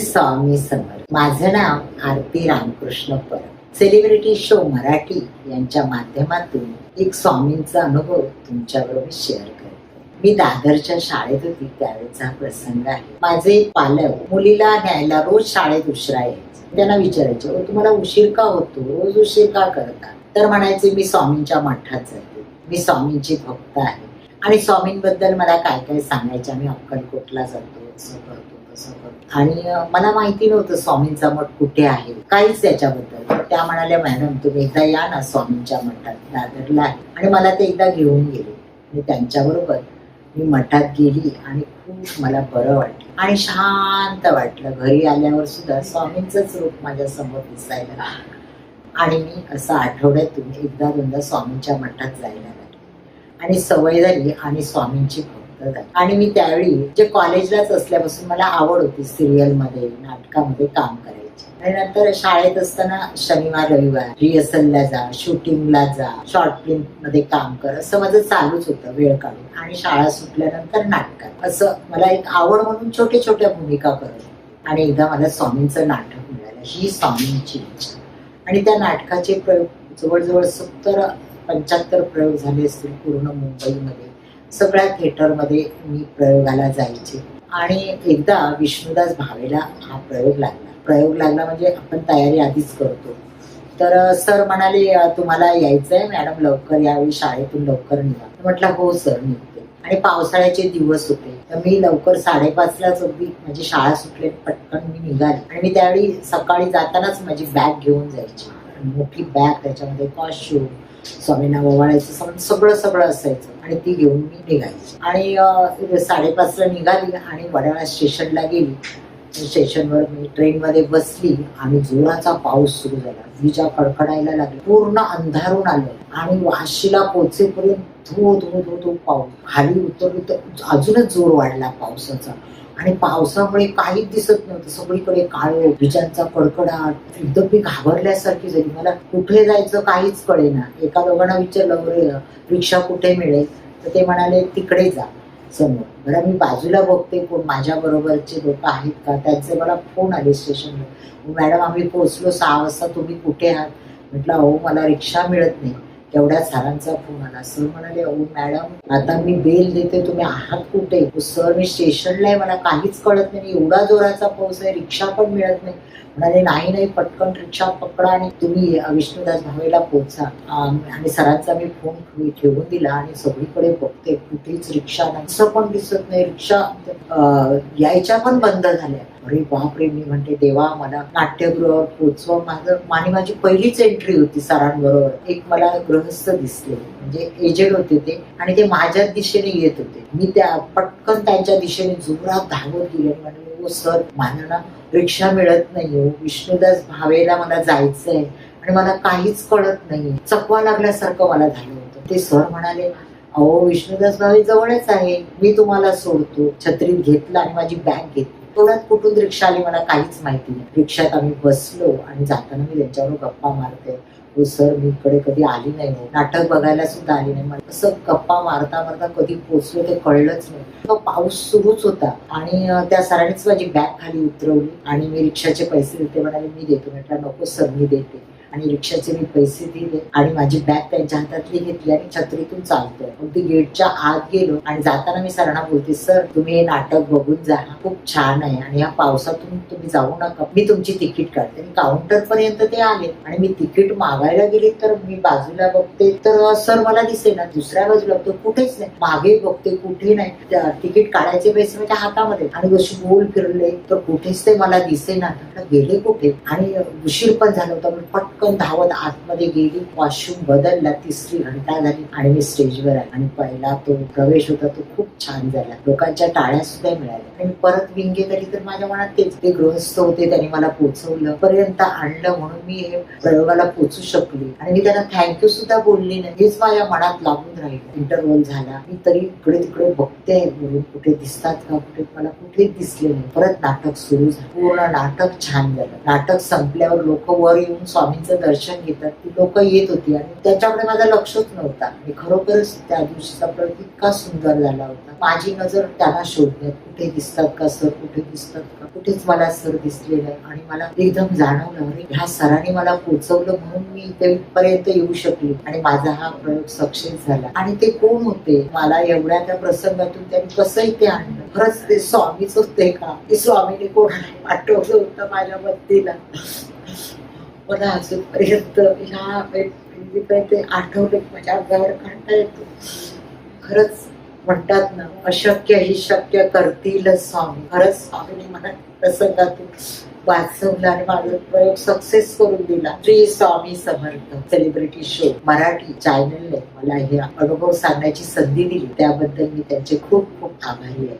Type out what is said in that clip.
स्वामी समर्थ. माझं नाव Aarti Ramkrishna Parab. Celebrity show Marathi यांच्या माध्यमातून एक स्वामींचा अनुभव तुमच्याबरोबर शेअर करते. मी दादरच्या शाळेत होती त्यावेळेचा प्रसंग आहे. माझे पालक मुलीला न्यायला रोज शाळेत उशिरा यायचे. त्यांना विचारायचे तुम्हाला उशीर का होतो? रोज उशीर का करता? तर म्हणायचे मी स्वामींच्या मठात जाते. मी स्वामींची भक्त आहे. आणि स्वामींबद्दल मला काय काय सांगायचे आम्ही अक्कलकोटला जातो असं करतो आणि मला माहिती नव्हतं स्वामींचा मठ कुठे आहे. काहीच त्याच्याबद्दल. त्या म्हणाल्या मॅडम तुम्ही एकदा या ना स्वामींच्या मठात. दादरला आहे. आणि मला ते एकदा घेऊन गेले. आणि त्यांच्याबरोबर मी मठात गेली आणि खूप मला बरं वाटलं. आणि शांत वाटलं. घरी आल्यावर सुद्धा स्वामींचंच रूप माझ्यासमोर दिसायला लागलं. आणि मी असं आठवड्यातून एकदा दोनदा स्वामींच्या मठात जायला लागले. आणि सवय झाली आणि स्वामींची भक्त आहे आणि मी त्यावेळी जे कॉलेजलाच असल्यापासून मला आवड होती सिरियलमध्ये नाटकामध्ये काम करायची. आणि नंतर शाळेत असताना शनिवार रविवार रिहर्सलला जा शूटिंगला जा शॉर्ट फिल्ममध्ये काम कर असं माझं चालूच होतं वेळ काढून. आणि शाळा सुटल्यानंतर नाटकात. असं मला एक आवड म्हणून छोट्या छोट्या भूमिका करत आणि एकदा मला स्वामींचं नाटक मिळालं ही स्वामींची इच्छा. आणि त्या नाटकाचे प्रयोग जवळजवळ सत्तर पंच्याहत्तर प्रयोग झाले असतील पूर्ण मुंबईमध्ये. सगळ्या थिएटरमध्ये मी प्रयोगाला जायचे. आणि एकदा विष्णुदास भावेला हा प्रयोग लागला. प्रयोग लागला म्हणजे आपण तयारी आधीच करतो. तर सर म्हणाले तुम्हाला यायचं आहे मॅडम लवकर यावेळी शाळेतून लवकर निघा. म्हटलं हो सर निघते. आणि पावसाळ्याचे दिवस होते. तर मी लवकर साडेपाचलाच अगदी माझी शाळा सुटली पटकन मी निघाली. आणि मी त्यावेळी सकाळी जातानाच माझी बॅग घेऊन जायची. मोठी बॅग त्याच्यामध्ये कॉस्ट्यूम स्वामींना ओवाळायचं सगळं सगळं सगळं असायचं. आणि ती घेऊन मी निघायची. आणि साडेपाचला निघाली आणि वडाळा स्टेशनला गेली. स्टेशनवर मी ट्रेनमध्ये बसली आणि जोराचा पाऊस सुरू झाला. विजा कडकडायला लागली. पूर्ण अंधारून आलं. आणि वाशीला पोचेपर्यंत धो धो धो धो पाऊस. खाली उतरली तर अजूनच जोर वाढला पावसाचा. आणि पावसामुळे काहीच दिसत नव्हतं. सगळीकडे काळे विजांचा कडकडाट एकदम मी घाबरल्यासारखी झाली. मला कुठे जायचं काहीच कळेना एका दोघांना विचारलं रिक्षा कुठे मिळेल? तर ते म्हणाले तिकडे जा समोर. बरं मी बाजूला बघते कोण माझ्या बरोबरचे लोक आहेत का? त्यांचे मला फोन आले स्टेशनवर. मॅडम आम्ही पोहोचलो सहा वाजता तुम्ही कुठे आहात? म्हटलं अहो मला रिक्षा मिळत नाही. तेवढ्या सरांचा फोन आला सर म्हणाले अहो मॅडम आता मी बेल देते तुम्ही आहात कुठे? सर मी स्टेशनला आहे मला काहीच कळत नाही. एवढा जोराचा पाऊस आहे रिक्षा पण मिळत नाही. म्हणाले नाही नाही पटकन रिक्षा पकडा आणि तुम्ही विष्णुदास भावेला पोहोचा. आणि सरांचा मी फोन ठेवून दिला आणि सगळीकडे बघते कुठेच रिक्षा नाही. पण दिसत नाही. रिक्षा यायच्या पण बंद झाल्या. अरे बापरे मी म्हणते देवा मला नाट्यगृहावर पोचवा माझं आणि माझी पहिलीच एंट्री होती सरांबरोबर. एक मला गृहस्थ दिसले. म्हणजे एजेड होते ते आणि ते माझ्या दिशेने येत होते. मी त्या पटकन त्यांच्या दिशेने जोरात धावत गेले. म्हणजे हो सर मला ना रिक्षा मिळत नाही हो विष्णुदास भावेला मला जायचंय. आणि मला काहीच कळत नाही चकवा लागल्यासारखं मला झालं होतं. ते सर म्हणाले अहो विष्णुदास भावे जवळच आहे. मी तुम्हाला सोडतो. छत्रीत घेतलं आणि माझी बॅग घेतली. तेवढ्यात कुठून रिक्षा आली मला काहीच माहिती नाही. रिक्षात आम्ही बसलो आणि जाताना मी त्यांच्यावर गप्पा मारते. हो सर मी इकडे कधी आली नाही हो नाटक बघायला सुद्धा आली नाही. मला असं गप्पा मारता मारता कधी पोचलो ते कळलंच नाही. तो पाऊस सुरूच होता आणि त्या सरांनीच माझी बॅग खाली उतरवली आणि मी रिक्षाचे पैसे देते म्हणाले मी देतो. म्हटलं नको सर मी देते. आणि रिक्षाचे मी पैसे दिले आणि माझी बॅग त्यांच्या हातातली घेतली आणि छत्रीतून चालतोय. मग ती गेटच्या आत गेलो आणि जाताना मी सरांना बोलते सर तुम्ही हे नाटक बघून जा खूप छान आहे आणि या पावसातून तुम्ही जाऊ नका. मी तुमची तिकीट काढते. आणि काउंटर पर्यंत ते आले आणि मी तिकीट मागायला गेले तर मी बाजूला बघते तर सर मला दिसे ना दुसऱ्या बाजूला बघतो कुठेच नाही. मागे बघते कुठे नाही. तिकीट काढायचे पैसे माझ्या हातामध्ये. आणि जशी गोल फिरले तर कुठेच ते मला दिसे ना गेले कुठे? आणि उशीर पण झाला होता पटकन पटकन धावत आतमध्ये गेली वॉशरूम बदलला तिसरी घंटा झाली आणि मी स्टेजवर आले. आणि पहिला तो प्रवेश होता तो खूप छान झाला. लोकांच्या टाळ्या सुद्धा मिळाल्या. आणि परत विंगे तरी तर माझ्या मनात तेच ते गृहस्थ होते त्यांनी मला पोचवलं. पर्यंत आणलं म्हणून मी हे प्रयोगाला पोचू शकली. आणि मी त्यांना थँक्यू सुद्धा बोलली नाही. हेच माझ्या मनात लागून राहिलं. इंटरव्हल झाला. मी तरी इकडे तिकडे बघते कुठे दिसतात का कुठे मला कुठे दिसले नाही. परत नाटक सुरू झालं. पूर्ण नाटक छान झालं. नाटक संपल्यावर लोक वर येऊन स्वामींचा स्वामींचं दर्शन घेतात ती लोक येत होती आणि त्याच्याकडे माझा लक्षच नव्हता. आणि खरोखरच त्या दिवशीचा प्रयोग इतका सुंदर झाला होता. माझी नजर त्यांना शोधण्यात कुठे दिसतात का सर कुठे दिसतात का? कुठेच मला सर दिसले नाही आणि मला एकदम जाणवलं आणि ह्या सरांनी मला पोचवलं म्हणून मी तेपर्यंत येऊ शकले आणि माझा हा प्रयोग सक्सेस झाला. आणि ते कोण होते? मला एवढ्या त्या प्रसंगातून त्यांनी कसं इथे आणलं. खरंच ते स्वामीच होते का ते स्वामीने कोणाला पाठवलं होतं माझ्या बत्तीला मला अजूनपर्यंत ह्या म्हणजे ते आठवले माझ्या म्हणजे अंगावर काढता येतो. खरंच म्हणतात ना अशक्य ही शक्य करतील स्वामी. खरंच स्वामीने मला प्रसंगातून वाचवलं आणि माझा प्रयोग सक्सेस करून दिला. श्री स्वामी समर्थ सेलिब्रिटी शो मराठी चॅनलने मला हे अनुभव सांगण्याची संधी दिली. त्याबद्दल मी त्यांचे खूप खूप आभारी आहे.